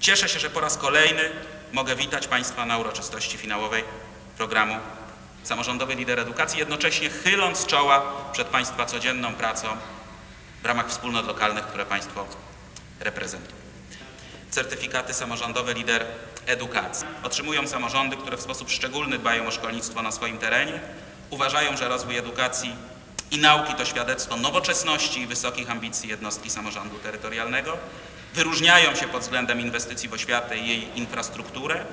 Cieszę się, że po raz kolejny mogę witać Państwa na uroczystości finałowej programu Samorządowy Lider Edukacji, jednocześnie chyląc czoła przed Państwa codzienną pracą w ramach wspólnot lokalnych, które Państwo reprezentują. Certyfikaty samorządowe Lider Edukacji otrzymują samorządy, które w sposób szczególny dbają o szkolnictwo na swoim terenie, uważają, że rozwój edukacji i nauki to świadectwo nowoczesności i wysokich ambicji jednostki samorządu terytorialnego, wyróżniają się pod względem inwestycji w oświatę i jej infrastrukturę,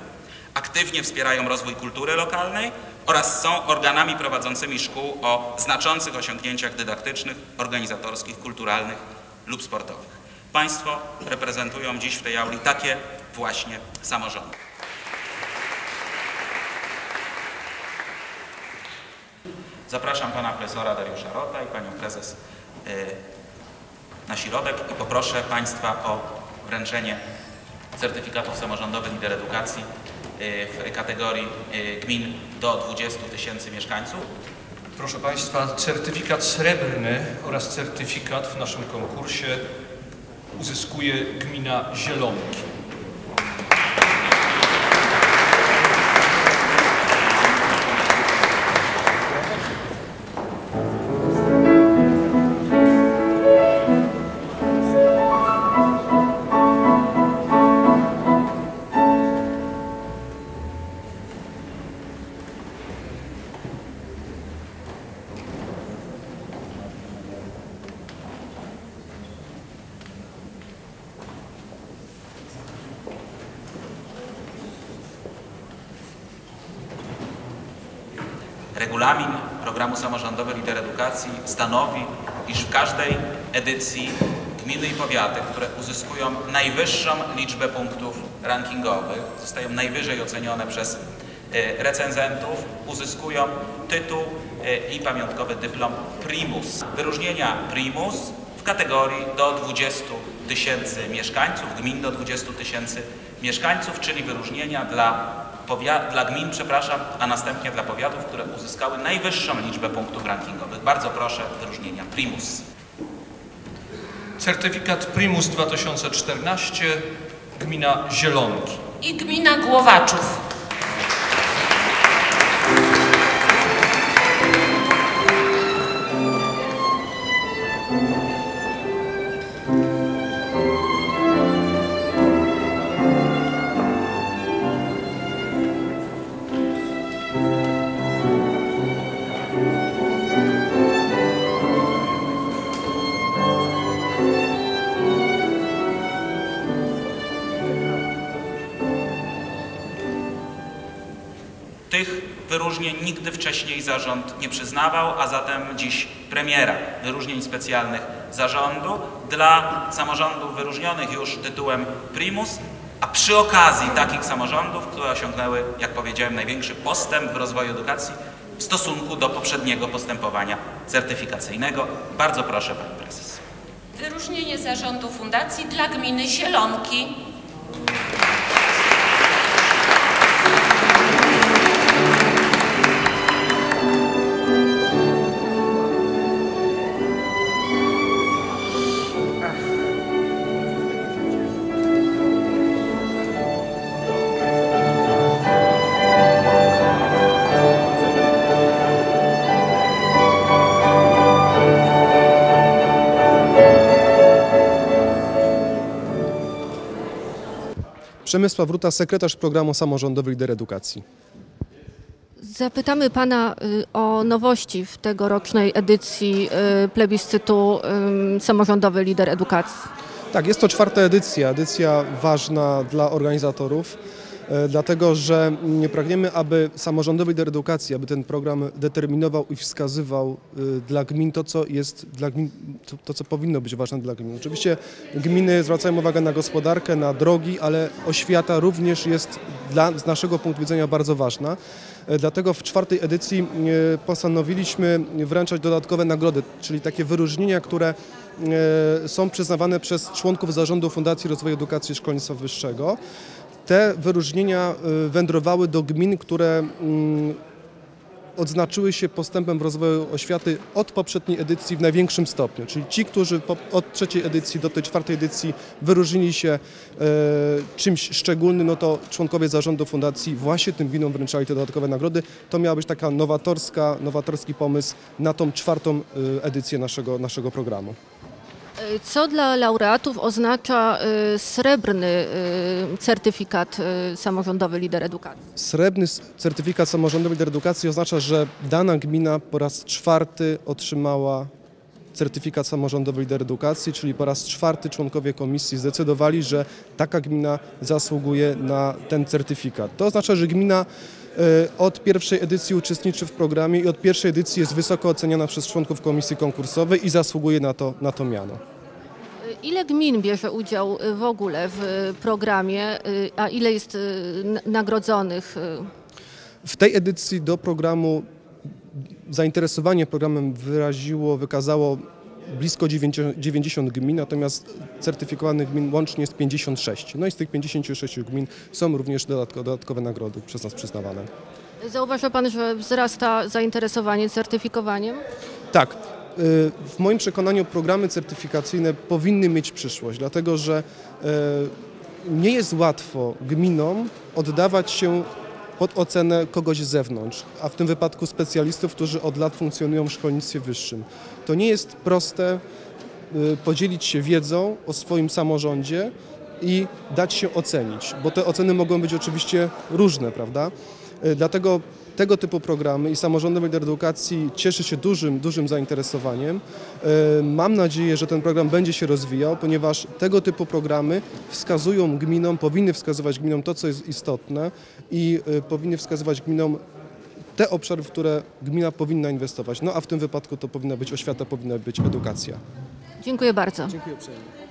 aktywnie wspierają rozwój kultury lokalnej oraz są organami prowadzącymi szkół o znaczących osiągnięciach dydaktycznych, organizatorskich, kulturalnych lub sportowych. Państwo reprezentują dziś w tej auli takie właśnie samorządy. Zapraszam pana profesora Dariusza Rota i panią prezes y, na środek i poproszę państwa o wręczenie certyfikatów samorządowych lider edukacji y, w kategorii y, gmin do 20 tysięcy mieszkańców. Proszę Państwa, certyfikat srebrny oraz certyfikat w naszym konkursie uzyskuje gmina Zielonki. Regulamin programu samorządowy Lider Edukacji stanowi, iż w każdej edycji gminy i powiaty, które uzyskują najwyższą liczbę punktów rankingowych, zostają najwyżej ocenione przez e, recenzentów, uzyskują tytuł e, i pamiątkowy dyplom Primus. Wyróżnienia Primus w kategorii do 20 tysięcy mieszkańców, gmin do 20 tysięcy mieszkańców, czyli wyróżnienia dla, dla gmin, przepraszam, a następnie dla powiatów, które uzyskały najwyższą liczbę punktów rankingowych. Bardzo proszę wyróżnienia Primus. Certyfikat Primus 2014, gmina Zielonki. i gmina Głowaczów. Wyróżnień nigdy wcześniej zarząd nie przyznawał, a zatem dziś premiera wyróżnień specjalnych zarządu dla samorządów wyróżnionych już tytułem Primus, a przy okazji takich samorządów, które osiągnęły, jak powiedziałem, największy postęp w rozwoju edukacji w stosunku do poprzedniego postępowania certyfikacyjnego. Bardzo proszę, Pani Prezes. Wyróżnienie zarządu fundacji dla gminy Zielonki. Przemysław Ruta, sekretarz programu Samorządowy Lider Edukacji. Zapytamy Pana y, o nowości w tegorocznej edycji y, plebiscytu y, Samorządowy Lider Edukacji. Tak, jest to czwarta edycja, edycja ważna dla organizatorów, dlatego że pragniemy, aby samorządowy lider edukacji, aby ten program determinował i wskazywał y, dla gmin to, co jest dla gmin, to, co powinno być ważne dla gmin. Oczywiście gminy zwracają uwagę na gospodarkę, na drogi, ale oświata również jest dla, z naszego punktu widzenia bardzo ważna. E, Dlatego w czwartej edycji e, postanowiliśmy wręczać dodatkowe nagrody, czyli takie wyróżnienia, które e, są przyznawane przez członków zarządu Fundacji Rozwoju Edukacji i Szkolnictwa Wyższego. Te wyróżnienia e, wędrowały do gmin, które mm, odznaczyły się postępem w rozwoju oświaty od poprzedniej edycji w największym stopniu. Czyli ci, którzy od trzeciej edycji do tej czwartej edycji wyróżnili się e, czymś szczególnym, no to członkowie zarządu fundacji właśnie tym gminom wręczali te dodatkowe nagrody. To miała być taka nowatorska, nowatorski pomysł na tą czwartą e, edycję naszego, naszego programu. Co dla laureatów oznacza y, srebrny y, certyfikat y, samorządowy lider edukacji? Srebrny certyfikat samorządowy lider edukacji oznacza, że dana gmina po raz czwarty otrzymała certyfikat samorządowy lider edukacji, czyli po raz czwarty członkowie komisji zdecydowali, że taka gmina zasługuje na ten certyfikat. To oznacza, że gmina od pierwszej edycji uczestniczy w programie i od pierwszej edycji jest wysoko oceniana przez członków komisji konkursowej i zasługuje na to, na to miano. Y, Ile gmin bierze udział y, w ogóle w programie, a ile jest nagrodzonych? W tej edycji do programu zainteresowanie programem wyraziło, wykazało blisko 90 90 gmin, natomiast certyfikowanych gmin łącznie jest 56. No i z tych 56 gmin są również dodatko, dodatkowe nagrody przez nas przyznawane. Zauważa Pan, że wzrasta zainteresowanie certyfikowaniem? Tak. y, W moim przekonaniu programy certyfikacyjne powinny mieć przyszłość, dlatego że y, nie jest łatwo gminom oddawać się pod ocenę kogoś z zewnątrz, a w tym wypadku specjalistów, którzy od lat funkcjonują w szkolnictwie wyższym. To nie jest proste y, podzielić się wiedzą o swoim samorządzie i dać się ocenić, bo te oceny mogą być oczywiście różne, prawda? Y, Dlatego tego typu programy i samorządowy lider edukacji cieszy się dużym, dużym zainteresowaniem. Y, Mam nadzieję, że ten program będzie się rozwijał, ponieważ tego typu programy wskazują gminom, powinny wskazywać gminom to, co jest istotne i y, powinny wskazywać gminom te obszary, w które gmina powinna inwestować. No a w tym wypadku to powinna być oświata, powinna być edukacja. Dziękuję bardzo. Dziękuję uprzejmie.